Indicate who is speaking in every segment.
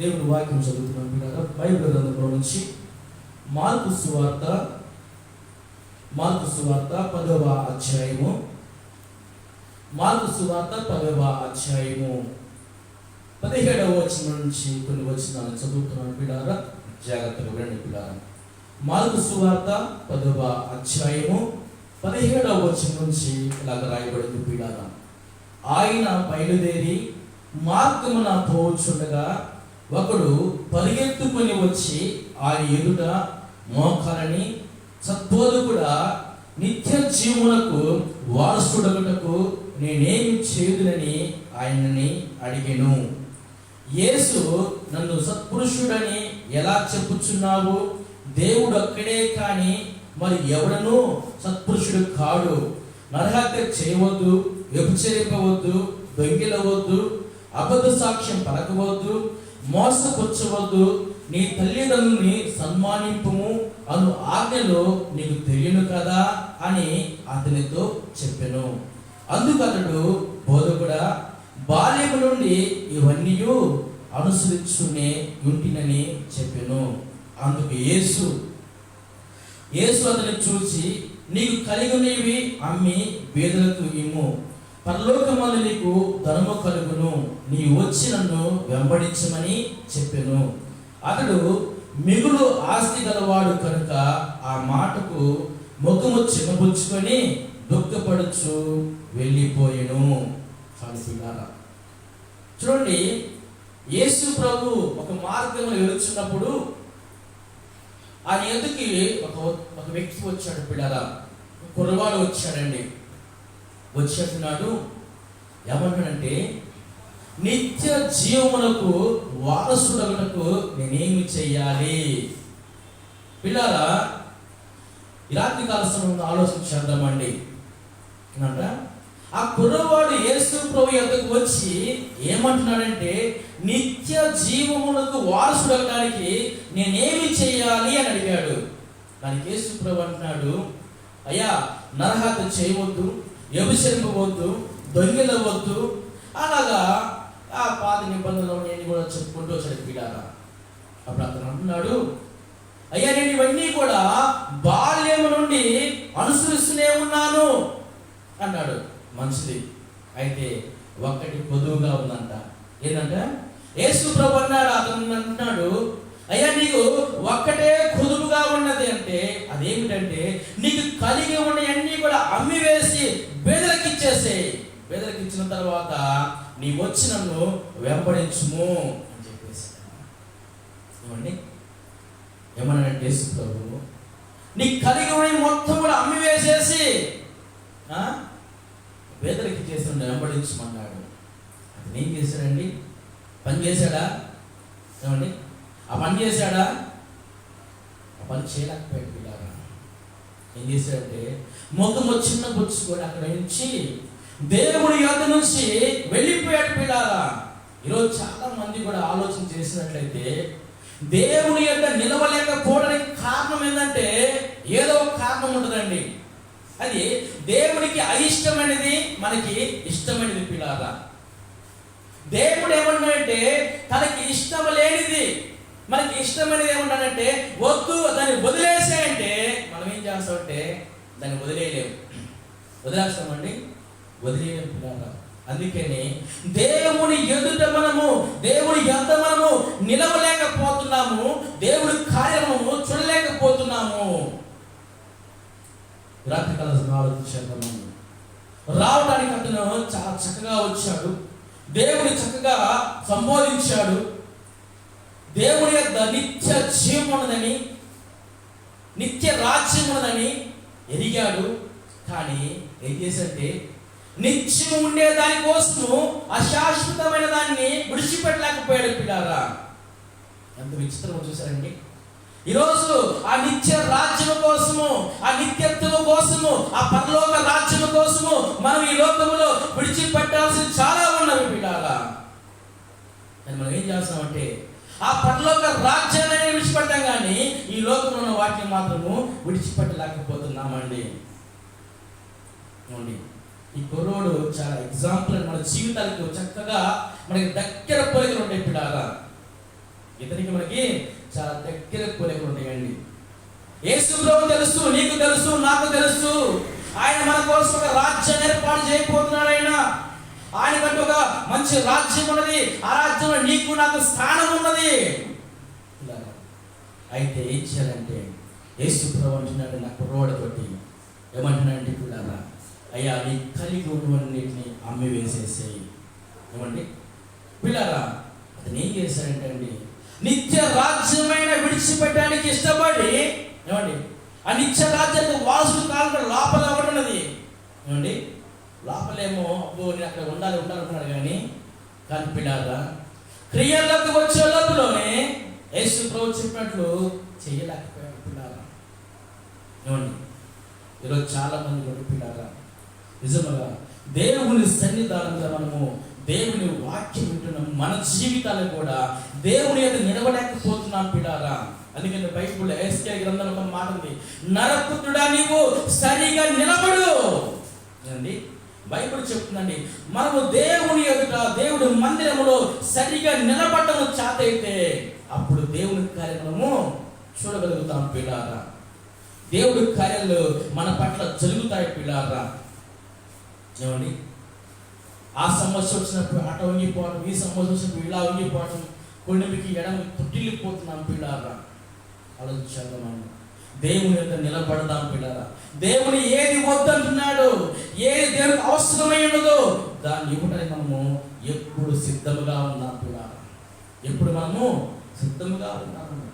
Speaker 1: దేవుని వాక్యం చదువుతున్నాం. పిల్లరా బైబిల్ గ్రంథంలో నుంచి మార్పు సువార్త మార్పు సువార్త పదవ అధ్యాయము మార్పు సువార్త పదవ అధ్యాయము. పదిహేడవ వచనం నుంచి కొన్ని వచనాలు చదువుతున్నాను పిల్లారా జాగ్రత్తగా వినండి పిల్లారా. మార్పు సువార్త పదవ అధ్యాయము పదిహేడవ వచనం నుంచి ఇలాగ రాయబడింది పిల్లారా. ఆయన బయలుదేరి మార్గమున పోవచ్చుండగా ఒకడు పరిగెత్తుకుని వచ్చి ఆయన ఎదుట మోకాలని కూడా నిత్య జీవునకు వారసుడగుటకు నేనేమి చేయుదునని ఆయనని అడిగాను. యేసు నన్ను సత్పురుషుడని ఎలా చెప్పుచున్నావు? దేవుడు అక్కడే కానీ మరి ఎవడనూ సత్పురుషుడు కాడు. నరహత్య చేయవద్దు వ్యభిచరింపవద్దు దొంగిలవద్దు అబద్ధ సాక్ష్యం పలకవద్దు మోసపుచ్చవద్దు నీ తల్లిదండ్రుల్ని సన్మానింపుము అను ఆజ్ఞలో నీకు తెలియను కదా అని అతనితో చెప్పాను. అందుకు అతడు బోధకుడా బాల్యము నుండి ఇవన్నీ అనుసరించునే ఉంటినని చెప్పాను. అందుకు యేసు యేసు అతని చూసి నీకు కలిగినవి అమ్మి బీదలకు ఇమ్ము. పరలోకమందు నీకు ధనము కలుగును. నీ వచ్చి నన్ను వెంబడించమని చెప్పెను. అతడు మిగులు ఆస్తి గలవాడు కనుక ఆ మాటకు ముఖము చిన్నపుచ్చుకొని దుఃఖపడుచు వెళ్ళిపోయాను. చాలు చూడండి యేసు ప్రభు ఒక మార్గంలో వెళుచున్నప్పుడు ఆయన ఎదుకి ఒక ఒక వ్యక్తి వచ్చాడు పిల్లరా? కుర్రవాడు వచ్చాడండి. వచ్చేస్తున్నాడు. ఏమంటాడంటే నిత్య జీవములకు వారసుడగునకు నేనేమి చెయ్యాలి పిల్లారా ఈ రాత్రి కాల ఆలోచన చేద్దామండి ఆ కుర్రవాడు యేసు ప్రభు యొద్దకు వచ్చి ఏమంటున్నాడంటే నిత్య జీవములకు వారసుడగడానికి నేనేమి చేయాలి అని అడిగాడు. దానికి యేసు ప్రభు అంటున్నాడు అయ్యా నరహత్య చేయవద్దు వ్యభిచరింపవద్దు దొంగిలవద్దు. అలాగా ఆ పాత నిబంధనలు నేను కూడా చెప్పుకుంటూ వచ్చాడు పీడారా అప్పుడు అతను అంటున్నాడు అయ్యా నేను ఇవన్నీ కూడా బాల్యము నుండి అనుసరిస్తూనే ఉన్నాను అన్నాడు మంచిది అయితే ఒక్కటి పొదువుగా ఉందంట. ఏంటంట యేసు ప్రభు అన్నాడు అతను అంటున్నాడు అయ్యా నీకు ఒక్కటే కుదుపుగా ఉన్నది అంటే అదేమిటంటే నీకు కలిగి ఉన్నవన్నీ కూడా అమ్మి వేసి బేదలకు ఇచ్చేసేయి బేదలకు ఇచ్చిన తర్వాత నీ వచ్చి నన్ను వెంబడించుము అని చెప్పేసి. ఏమండి? ఏమన్నాడంటే ప్రభు నీ కలిగి ఉన్న మొత్తం కూడా అమ్మి వేసేసి ఆ? పేదలకి చేసిన వెంబడించమన్నాడు. అతను ఏం చేశాడండి? పని చేశాడా? ఏమండి? ఆ పని చేశాడా? ఆ పని చేయలేకపోయాడు పిల్లారా ఏం చేశాడంటే వచ్చిన చిన్న కూడా అక్కడ నుంచి దేవుడి యొద్ నుంచి వెళ్ళిపోయాడు పిల్లారా. ఈరోజు చాలా మంది కూడా ఆలోచన చేసినట్లయితే దేవుని యొక్క నిలవలేకపోవడానికి కారణం ఏంటంటే ఏదో ఒక కారణం ఉంటుందండి. అది దేవునికి అయిష్టమైనది మనకి ఇష్టమైనది పిల్లారా. దేవుడు ఏమన్నాడంటే తనకి ఇష్టం లేనిది మనకి ఇష్టమైనది ఏమన్నాడంటే వద్దు దాన్ని వదిలేసేయంటే మనం ఏం చేస్తామంటే దాన్ని వదిలేయలేము. వదిలేస్తామండి. వదిలేయలేము అందుకని దేవుని ఎదుట మనము దేవుని ఎంత మనము నిలవలేకపోతున్నాము దేవుడి కార్యము చూడలేకపోతున్నాము. రాత్రికాల ఆలోచించాము రావడానికి అతను చాలా చక్కగా వచ్చాడు. దేవుని చక్కగా సంబోధించాడు. దేవుని యొక్క నిత్య జీవం ఉన్నదని నిత్య రాజ్యం ఉన్నదని ఎదిగాడు కానీ ఏం చేశాడంటే నిత్యం ఉండే దానికోసము అశాశ్వతమైన దాన్ని విడిచిపెట్టలేకపోయాడు పిల్లారా ఎంత విచిత్రమో చూసారండి. ఈరోజు ఆ నిత్య రాజ్యం కోసము ఆ నిత్యత్వం కోసము ఆ పరలోక రాజ్యం కోసము మనం ఈ లోకములో విడిచిపెట్టాల్సింది చాలా ఉన్నవి పిల్లారా కానీ మనం ఏం చేస్తామంటే ఆ పరలోక రాజ్యాన్ని విడిచిపెట్టాం కానీ ఈ లోకంలో ఉన్న వాటిని మాత్రము విడిచిపెట్టలేకపోతున్నామండి. అవునండి ఈ కుర్రోడు చాలా ఎగ్జాంపుల్ మన జీవితాలకు చక్కగా మనకి దగ్గర పోలికలు ఉంటాయి పిల్లారా. ఇతనికి మనకి చాలా దగ్గర పోలికలు ఉంటాయండి యేసు తెలుసు నీకు తెలుసు నాకు తెలుసు. ఆయన మన కోసం ఒక రాజ్యం ఏర్పాటు చేయబోతున్నాడు ఆయన. ఆయన కంటే ఒక మంచి రాజ్యం ఉన్నది. ఆ రాజ్యంలో నీకు నాకు స్థానం ఉన్నది. అయితే ఏం చేయాలంటే యేసు అంటున్నాడు నా కుర్రోడతోటి. ఏమంటున్నాడంటే ఇప్పుడు అయ్యా నీ కలిగి ఉన్నవన్నిటిని అమ్మి వేసేసేయి. ఏమండి? పిల్లరా అతను ఏం చేశాడంటే అండి నిత్య రాజ్యమైన విడిచిపెట్టడానికి ఇష్టపడి ఏమండి? ఆ నిత్య రాజ్యానికి వాసు కాలంలో లోపల ఉన్నది? ఏమండి? లోపలేమో అబ్బో నేను అక్కడ ఉండాలి ఉండాలనుకున్నాడు కానీ కానీ పిల్లారా క్రియలకు వచ్చే లోపలనే యేసు ప్రభు చెప్పినట్లు చేయలేకపోయాడు పిల్లారా. ఏమండి? ఈరోజు చాలా మంది కూడా పిల్లారా నిజముగా దేవుని సన్నిధానంగా మనము దేవుని వాక్యం వింటున్నాం మన జీవితాలు కూడా దేవుని యొక్క నిలవలేకపోతున్నాం పిల్లారా. అందుకని బైబుల్ ఎస్కే గ్రంథంలో ఒక మాట ఉంది. నరపుత్రుడా నీవు సరిగా నిలబడు. అండి బైబుల్ చెప్తుందండి మనము దేవుని ఎదుట దేవుడి మందిరములో సరిగా నిలబడటం చాతైతే అప్పుడు దేవుని కార్యక్రమము చూడగలుగుతాం పిల్లారా. దేవుడి కార్యాలు మన పట్ల జరుగుతాయి పిల్లారా. ఏమండి ఆ సమస్య వచ్చినప్పుడు అట వంగిపోవడం ఈ సమస్య వచ్చినప్పుడు ఇలా వంగిపోవడం కొన్నిమికి ఎడమ పుట్టిల్లిపోతున్నాం పిల్లారా? ఆలోచించాలి మనం. దేవుని యొక్క నిలబడదాం పిల్లరా. దేవుని ఏది వద్దంటున్నాడు ఏది దేవునికి అవసరమై ఉండదో దాన్ని ఇవ్వడానికి మనము ఎప్పుడు సిద్ధముగా ఉన్నాం పిల్లరా. ఎప్పుడు మనము సిద్ధముగా ఉన్నాము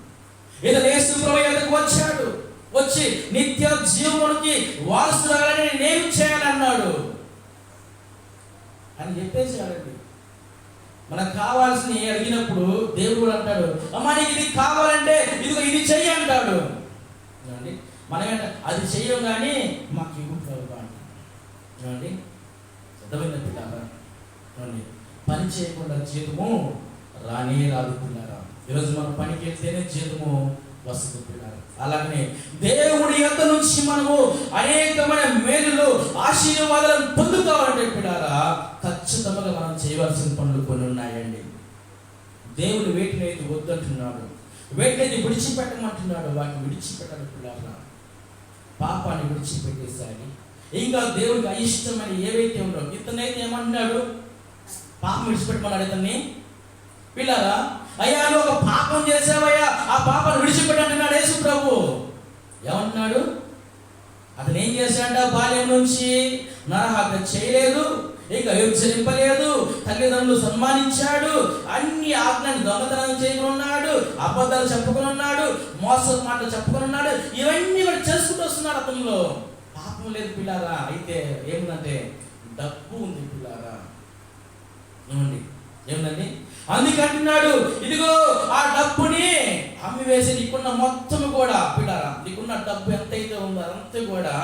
Speaker 1: ఏదైనా యేసు ప్రభు వచ్చాడు వచ్చి నిత్య జీవమునికి వారసురాలని నేను చేయాలన్నాడు. అని చెప్పేసి అడగండి. మనకు కావాల్సినవి అడిగినప్పుడు దేవుడు అంటాడు అమ్మా నీకు ఇది కావాలంటే ఇదిగో ఇది చెయ్యి అంటాడు. చూడండి మనమేంట అది చెయ్యం కానీ మాకు ఇవ్వట్లేదు చూడండి సిద్ధమైన పిల్లగా చూడండి పని చేయకుండా జీతము రానే రాదు పిల్లారా ఈరోజు మనం పనికి వెళ్తేనే జీతము వస్తుంది పిల్లారా అలాగనే దేవుడి యొక్క నుంచి మనము అనేకమైన మేలులు ఆశీర్వాదాలను పొందుతామంటే పిల్లారా ఖచ్చితంగా మనం చేయవలసిన పనులు కొన్ని ఉన్నాయండి. దేవుడు వేటిని అయితే వద్దంటున్నాడు వేటిని విడిచిపెట్టమంటున్నాడు వాటిని విడిచిపెట్టాలి పిల్లారా. పాపాన్ని విడిచిపెట్టేసారి ఇంకా దేవుడికి అయిష్టమైన ఏవైతే ఉండవు ఇతనైతే ఏమంటున్నాడు? పాపం విడిచిపెట్టమన్నాడు ఇతన్ని. పిల్లారా అయ్యా నువ్వు ఒక పాపం చేసావయ్యా ఆ పాపాన్ని విడిచిపెట్టంటున్నాడు యేసు ప్రభు. ఏమంటున్నాడు? అతను ఏం చేశాడ బాల్యం నుంచి నరహత్య చేయలేదు ఇక విభజింపలేదు తల్లిదండ్రులు సన్మానించాడు అన్ని ఆజ్ఞని దొంగతనం చేయకుని ఉన్నాడు అబద్ధాలు చెప్పుకుని ఉన్నాడు మాటలు చెప్పుకుని ఉన్నాడు ఇవన్నీ కూడా చేసుకుంటూ వస్తున్నాడు అతనిలో. పాపం లేదు పిల్లారా అయితే ఏముందంటే డబ్బు ఉంది పిల్లారా. ఏమండి? ఏముందండి? అందుకంటున్నాడు ఇదిగో ఆ డబ్బుని అమ్మి వేసి నీకున్న మొత్తం కూడా పిల్లరా నీకున్న డబ్బు ఎంతైతే ఉందో అదంతా కూడా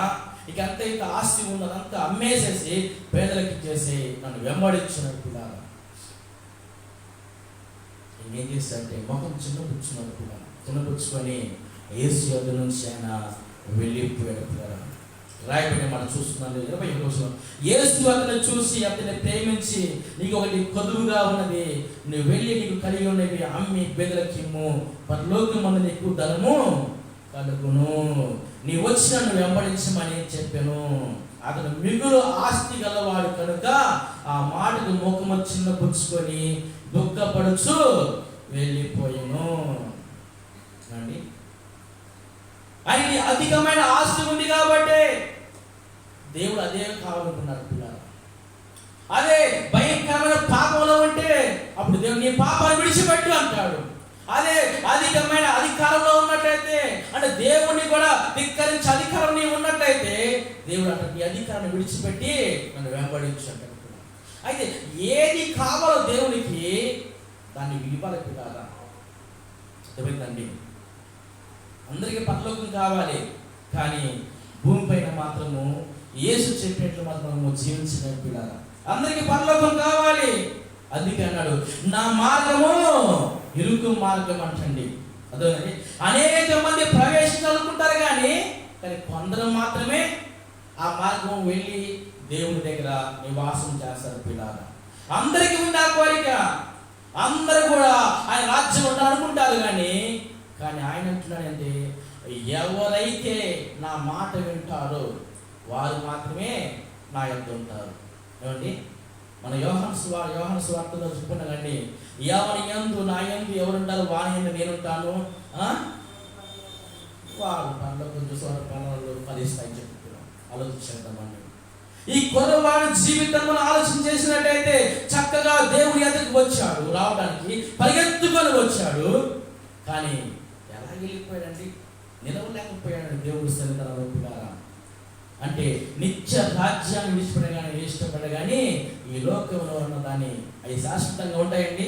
Speaker 1: నీకు ఎంతైతే ఆస్తి ఉందో అదంతా అమ్మేసేసి పేదలకు ఇచ్చేసి నన్ను వెంబడించినాడు పిల్లారా? ఏం చేశాడంటే ముఖం చిన్నపుచ్చున్నాడు పిల్లలు చిన్నపుచ్చుకొని ఏసు యొద్ద నుంచి ఆయన వెళ్ళిపోయాడు పిల్లరా. రాయబడి మనం చూస్తున్నాం ఇరవై ఒకటి వచనం. యేసు అతను చూసి అతన్ని ప్రేమించి నీకు ఒకటి కొదువుగా ఉన్నది నువ్వు వెళ్ళి నీకు కలిగి ఉన్నవి అమ్మి బెదలకిమ్ము. పరలోకం మన నీకు ధనము కలుగును. నీ వచ్చిన నువ్వు వెంబడించమని చెప్పాను. అతను మిగులు ఆస్తి గలవాడు కనుక ఆ మాటకు ముఖము చిన్న పుచ్చుకొని దుఃఖపడుచు వెళ్ళిపోయాను. అండి ఆయనకి అధికమైన ఆస్తి ఉంది కాబట్టి దేవుడు అదే కావాలనుకున్నాడు పిల్లలు. అదే భయంకరమైన పాపంలో ఉంటే అప్పుడు దేవుడు నీ పాపాన్ని విడిచిపెట్టు అంటాడు. అదే అధికమైన అధికారంలో ఉన్నట్లయితే అంటే దేవుణ్ణి కూడా ధిక్కరించి అధికారం ఉన్నట్టయితే ఉన్నట్లయితే దేవుడు అంటే నీ అధికారాన్ని విడిచిపెట్టి నన్ను వెంబడించు అంటాడు అయితే ఏది కావాలో దేవునికి దాన్ని విడిపాలి పిల్లారా అర్థమైందండి అందరికీ పరలోకం కావాలి. కానీ భూమిపైన మాత్రము యేసు చెప్పినట్లు మాత్రము జీవించిన పిల్లల అందరికీ పరలోకం కావాలి. అందుకే అన్నాడు నా మార్గము ఇరుకు మార్గం అంటండి. అదేనండి అనేక మంది ప్రవేశించాలనుకుంటారు కానీ కానీ కొందరు మాత్రమే ఆ మార్గం వెళ్ళి దేవుని దగ్గర నివాసం చేస్తారు పిల్లల అందరికీ ఉంది ఆ కోరిక. అందరూ కూడా ఆయన రాజ్యం ఉండాలనుకుంటారు కానీ కానీ ఆయన అంటున్నాడండి ఎవరైతే నా మాట వింటారో వారు మాత్రమే నా యొక్క ఉంటారు. ఏమండి? మన యోహన్ స్వార్ యోహన్ స్వార్థలో చెప్పుకున్నానండి ఎవరి ఎందు నా ఎందు ఎవరుంటారు వారి ఎందు నేనుంటాను వారు పనులు కొంచెం సోర పనులు ఫలిస్తాయని చెప్తున్నాం. ఆలోచించేద్దామండి ఈ కుర్రవాడి జీవితంలో మనం ఆలోచన చేసినట్టయితే చక్కగా దేవుడి ఎదుకు వచ్చాడు రావడానికి పరిగెత్తుకొని వచ్చాడు. కానీ ఎలా వెళ్ళిపోయాడండి నిలవలేకపోయాడు దేవుడి సన్నిధానంలో పిల్లారా అంటే నిత్య రాజ్యాన్ని విడిచిపెట్టగానే ఇష్టపడగానే ఈ లోకంలో ఉన్న దాన్ని అవి శాశ్వతంగా ఉంటాయండి?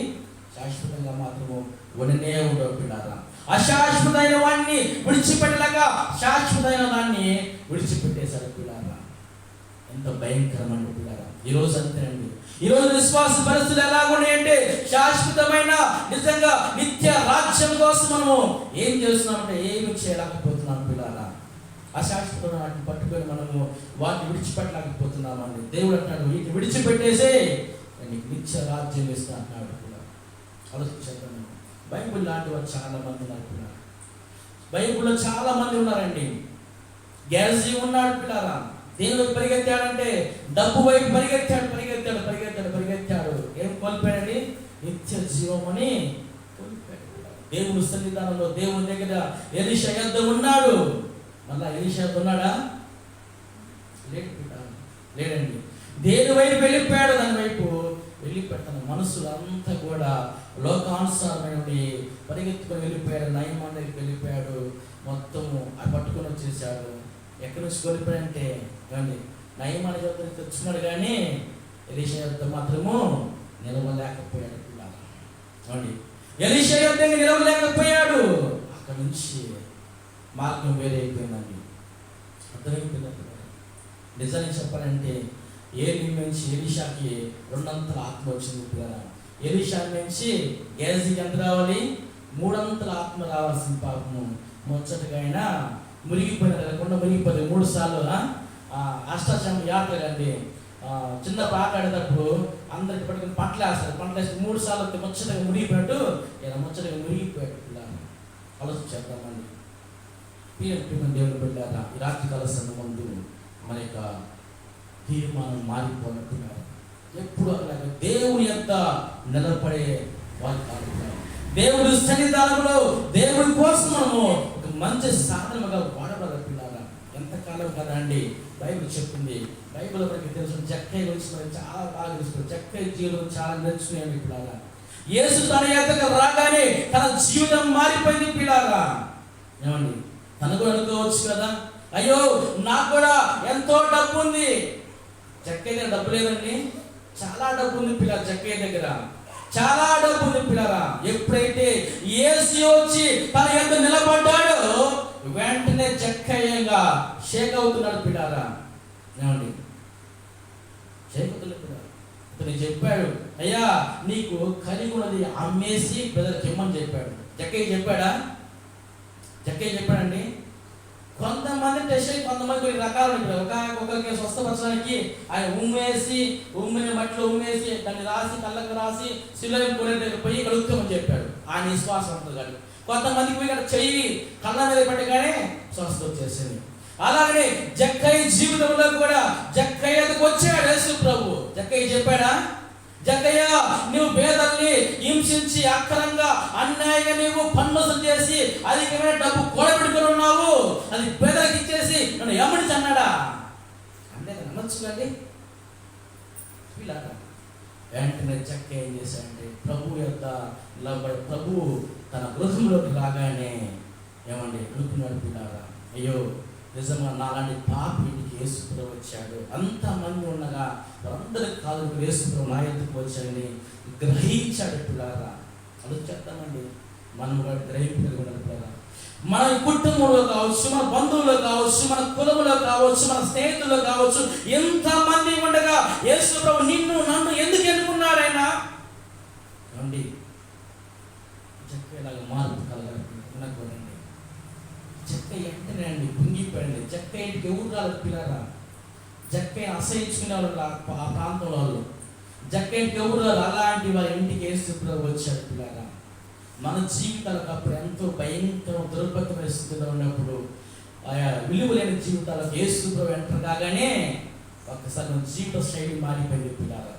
Speaker 1: శాశ్వతంగా మాత్రము ఉండనే ఉండవు పిల్లారా అశాశ్వతమైన వాడిని విడిచిపెట్టలేక శాశ్వతమైన దాన్ని విడిచిపెట్టేశారు పిల్లారా ఎంత భయంకరమైన పిల్లారా ఈ రోజు అంతేనండి. ఈ రోజు విశ్వాస పరిస్థితులు ఎలా ఉన్నాయంటే శాశ్వతమైన నిజంగా నిత్య రాజ్యం కోసం మనము ఏం చేస్తున్నామంటే ఏమి చేయలేకపోతున్నాం పిల్లారా అశాశ్వతమైన వాటిని పట్టుకొని మనము వాటిని విడిచిపెట్టలేకపోతున్నామండి. దేవుడు అంటాడు వీటిని విడిచిపెట్టేసే నీకు నిత్య రాజ్యం వేస్తా అంటున్నాడు పిల్లలు. ఆలోచించాను బైబుల్ లాంటి వారు చాలా మంది ఉన్నారు పిల్లలు బైబుల్లో చాలా మంది ఉన్నారండి. గ్యాలజీ ఉన్నాడు పిల్లరా దేవుడు పరిగెత్తాడంటే డబ్బు వైపు పరిగెత్తాడు పరిగెత్తాడు పరిగెత్తాడు పరిగెత్తాడు. ఏం కోల్పోయాడండి? నిత్య జీవం అని దేవుని దేవుడు సన్నిధానంలో దేవుని దగ్గర ఎలిష యొద్ద ఉన్నాడు. మళ్ళా ఎలిష యొద్ద ఉన్నాడా? లేడు లేడండి. దేని వైపు వెళ్ళిపోయాడు దాని వైపు వెళ్ళిపోయాడు తన మనసు అంతా కూడా లోకానుసారమైన పరిగెత్తుకొని వెళ్ళిపోయాడు. నయమాన్ దగ్గరికి వెళ్ళిపోయాడు. మొత్తము అది పట్టుకొని వచ్చేసాడు. ఎక్కడి నుంచి కోల్పోయాడంటే ఏమండి నయమాన దగ్గరికి తెచ్చుకున్నాడు కానీ ఎలిష యొద్ద మాత్రము నిలవలేకపోయాడు. పిల్లలు ఏమండి? ఎలీషా యొద్ద నిలవలేకపోయాడు. అక్కడి నుంచి మార్గం వేరే అయిపోయిందండి అర్థమైపోయింది నిజానికి చెప్పాలంటే ఏలి నుంచి ఎలిషాకి రెండంతల ఆత్మ వచ్చింది పిల్లరా? ఎలిషా నుంచి గేజీకి ఎంత రావాలి? మూడంతల ఆత్మ రావాల్సిన పాపము. ముచ్చటగా అయినా మురిగిపోయిన లేకుండా మునిగిపోయింది మూడు సార్లు అష్టాచం యాత్ర అండి. చిన్న పాట ఆడేటప్పుడు అందరికి పట్టుకుని పంటలు వేస్తారు పంటలు వేసి మూడు సార్లు ముచ్చటగా మునిగిపోయాడు ఇలా ముచ్చటగా మురిగిపోయాడు పిల్లలు ఆలోచించేద్దామండి పిఎం పిఎం దేవుడు బిడ్డారా ఈ రాత్రి కాల ముందు మన యొక్క తీర్మానం మారిపోనట్టున్నారు ఎప్పుడు అలాగే దేవుని యొక్క నిలబడే వారి కాదు దేవుడి సన్నిధానంలో దేవుడి కోసం మనము ఒక మంచి సాధనగా వాడబడాలి ఎంతకాలం కదా అండి? బైబిల్ చెప్తుంది. బైబిల్ మనకి తెలుసు. జక్కయ్య గురించి మనకి చాలా బాగా తెలుసు జక్కయ్య జీవితం చాలా నేర్చుకున్నాను ఇప్పుడు యేసు తన యొక్క రాగానే తన జీవితం మారిపోయింది పిల్లారా. ఏమండి? తనకు అనుకోవచ్చు కదా? అయ్యో నాకు కూడా ఎంతో డబ్బు ఉంది చెక్కయ్య దగ్గర డబ్బు లేదండి. చాలా డబ్బు ఉంది పిల్ల చెక్కయ్య దగ్గర. చాలా డబ్బు ఉంది పిల్లరా. ఎప్పుడైతే ఏసీ వచ్చి తన యొక్క నిలబడ్డాడు వెంటనే చెక్కయ్యంగా షేక్ అవుతున్నాడు పిల్లారా ఏమండి? షేక్ అవుతున్నాడు పిల్లారా ఇతను చెప్పాడు అయ్యా నీకు కలిగి ఉన్నది అమ్మేసి బ్రదర్కి ఇమ్మని చెప్పాడు. చెక్కయ్య చెప్పాడా? చెక్కయ్య చెప్పాడండి కొంతమంది టెస్ట్ కొంతమంది కొన్ని రకాలు ఉంటాయి ఒక ఒక్కొక్కరికి స్వస్థపరచడానికి ఆయన ఉమ్మేసి ఉమ్మిన మట్టిలో ఉమ్మేసి దాన్ని రాసి కళ్ళకు రాసి శిలని కొనే పోయి కడుగుతామని ఆయన విశ్వాసం ఉంటుంది కానీ కొంతమందికి పోయి ఇక్కడ చెయ్యి కళ్ళ మీద పెట్టగానే స్వస్థత వచ్చేసింది. అలాగనే జక్కయ్య జీవితంలో కూడా జక్కయ్యకు వచ్చాడు యేసు ప్రభు. జక్కయ్య చెప్పాడా? జక్కయ్య నువ్వు పేదల్ని హింసించి అక్రంగా అన్యాయంగా నీవు పన్ను చేసి అధికమైన డబ్బు కూడబెట్టుకుని ఉన్నావు. అది పేదలకు ఇచ్చేసి నన్ను ఎమ్మడి అన్నాడా అంటే అనొచ్చు కానీ పిల్లారా వెంటనే చెక్క ఏం చేశాడంటే ప్రభు యొక్క నిలబడి ప్రభు తన గృహంలోకి రాగానే ఏమండి అనుకున్నాడు పిల్లారా అయ్యో నిజంగా నాలాంటి పాప ఇంటికి యేసుప్రభు వచ్చాడు. అంతమంది ఉండగా అందరికి కాదు వేసుకుని నా ఎందుకు వచ్చాడని గ్రహించాడు పిల్లారా అది చెప్తామండి మనం కూడా గ్రహింపు ఉండాలి పిల్లారా మన కుటుంబంలో కావచ్చు మన బంధువులో కావచ్చు మన కులములో కావచ్చు మన స్నేహితుల్లో కావచ్చు ఎంతమంది ఉండగా యేసు ప్రభు నిన్ను నన్ను ఎందుకు ఎన్నుకున్నాడు ఆయన ఏమండి చెప్పేలాగా మార్పు కలగండి చెక్క ఎంటనే అండి కుంగిపోయండి. చెక్క ఇంటికి ఎవరు రాలేదు పిల్లరా? చెక్క అసహించుకునే వాళ్ళు ఆ ప్రాంతంలో వాళ్ళు. జక్కేంటికి ఎవరు రారు. అలాంటి వాళ్ళ ఇంటికి యేసు వచ్చారు వచ్చాడు పిల్లగా మన జీవితాలకు అప్పుడు ఎంతో భయంకర దుర్భకమైన స్థితిలో ఉన్నప్పుడు. ఆయా విలువలేని జీవితాలకు యేసు ఎంటర్ కాగానే ఒక్కసారి మన జీవిత శైలి మారిపోయింది పిల్లలు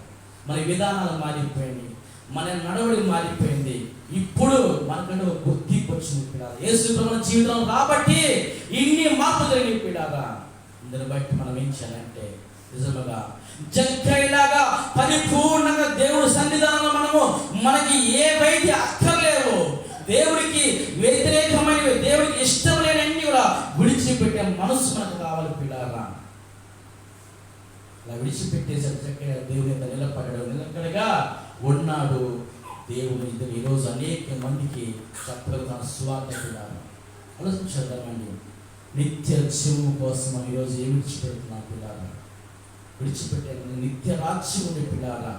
Speaker 1: మన విధానాలు మారిపోయింది. మన నడవడి మారిపోయింది. ఇప్పుడు మనకంటే ఒక గుర్తింపు వచ్చింది పిల్లలు ఏసు మన జీవితం కాబట్టి ఇన్ని మార్పు జరిగిన పిల్లగా ఇందుని బట్టి మనం ఏం చేయాలంటే నిజముగా జగ్గైలాగా పరిపూర్ణంగా దేవుడి సన్నిధానంలో మనము మనకి ఏవైతే అక్కర్లేవో దేవుడికి వ్యతిరేకమైనవి దేవుడికి ఇష్టం లేనన్ని కూడా విడిచిపెట్టే మనసు మనకు కావాలి పిల్లారా అలా చక్కగా దేవుని మీద నిలబడ్డాడు నిలకడగా ఉన్నాడు దేవుని ఇద్దరు. ఈరోజు అనేక మందికి చెప్పగలుగుతాను స్వార్థ పిల్లారా ఆలోచించండి నిత్య లక్ష్యము కోసం ఈరోజు ఏమి విడిచిపెడుతున్నాం పిల్లారా విడిచిపెట్టాను నిత్య రాజ్యం ఉండే పిల్లారా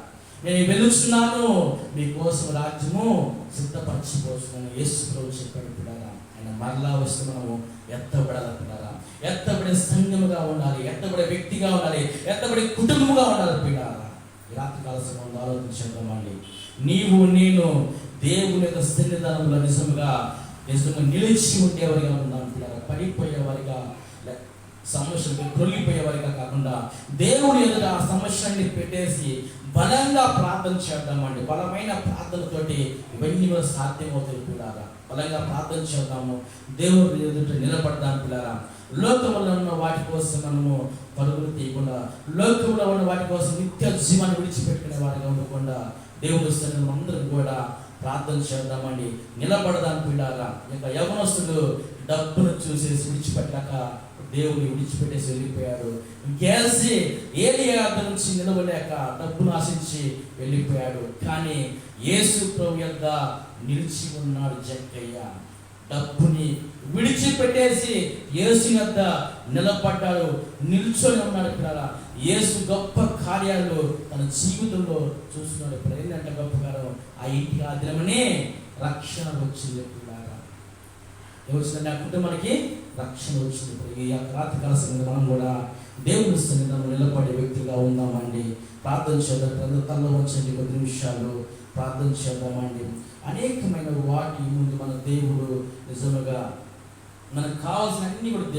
Speaker 1: నేను వెలుస్తున్నాను మీకోసం రాజ్యము సిద్ధపరచిపోతున్నాను యేసు ప్రభు చెప్పాడు పిల్లారా ఆయన మరలా వస్తే మనము ఎత్తబడాలి ఎత్తబడే సంఘముగా ఉండాలి? ఎత్తబడే వ్యక్తిగా ఉండాలి? ఎత్తబడే కుటుంబముగా ఉండాలి పిల్లారా ఈ రాత్రి కాల సమయంలో ఆలోచించండి నీవు నేను దేవుని యొక్క సన్నిధానంలో నిజముగా నిజంగా నిలిచి ఉండేవారిగా ఉన్నాను పిల్లలు పడిపోయేవారిగా లే- సమస్యలకు కాకుండా దేవుని ఎదుట ఆ సమస్యని పెట్టేసి బలంగా ప్రార్థన చేద్దామండి. బలమైన ప్రార్థనతోటి ఇవన్నీ కూడా సాధ్యమవుతాయి పిల్లారా. బలంగా ప్రార్థన చేద్దాము. దేవుని ఎదుట నిలబడదాం పిల్లారా. లోకంలో ఉన్న వాటి కోసం మనము పరుగులు తీయకుండా లోకంలో ఉన్న వాటి కోసం నిత్య జీవాన్ని విడిచిపెట్టుకునే వారిగా ఉండకుండా దేవుడు సన్నిధిలో అందరం కూడా ప్రార్థన చేద్దామండి. నిలబడదాం పిల్లారా. ఇంకా యవనస్తులు డబ్బును చూసేసి విడిచిపెట్టాక దేవుని విడిచిపెట్టేసి వెళ్ళిపోయాడు. గేసి ఏలియా నుంచి నిలబడలేక డబ్బును ఆశించి వెళ్ళిపోయాడు. కానీ యేసు ప్రభు యొక్క నిలిచి ఉన్నాడు జక్కయ్య డబ్బుని విడిచిపెట్టేసి యేసు యొద్ద నిలబడ్డాడు. నిల్చొని ఉన్నాడు పిల్లల. యేసు గొప్ప కార్యాలు తన జీవితంలో చూస్తున్నాడు. ఇప్పుడు ఏంటంటే గొప్ప కార్యం? ఆ ఇంటి ఆ దినమనే రక్షణ వచ్చింది పిల్లారా ఏమొచ్చిందంటే కుటుంబానికి? రక్షణ వచ్చింది ఇప్పుడు ఈ యొక్క రాత్రి మనం కూడా దేవుని సన్నిధానం నిలబడే వ్యక్తిగా ఉందామండి. ప్రార్థన చేద్దాం అందరూ తల్ల వచ్చండి కొద్ది నిమిషాలు. ప్రార్థన చేద్దామండి. అనేకమైన వాటి ముందు మన దేవుడు నిజముగా మనకు కావాల్సిన అన్ని కూడా దేవుడు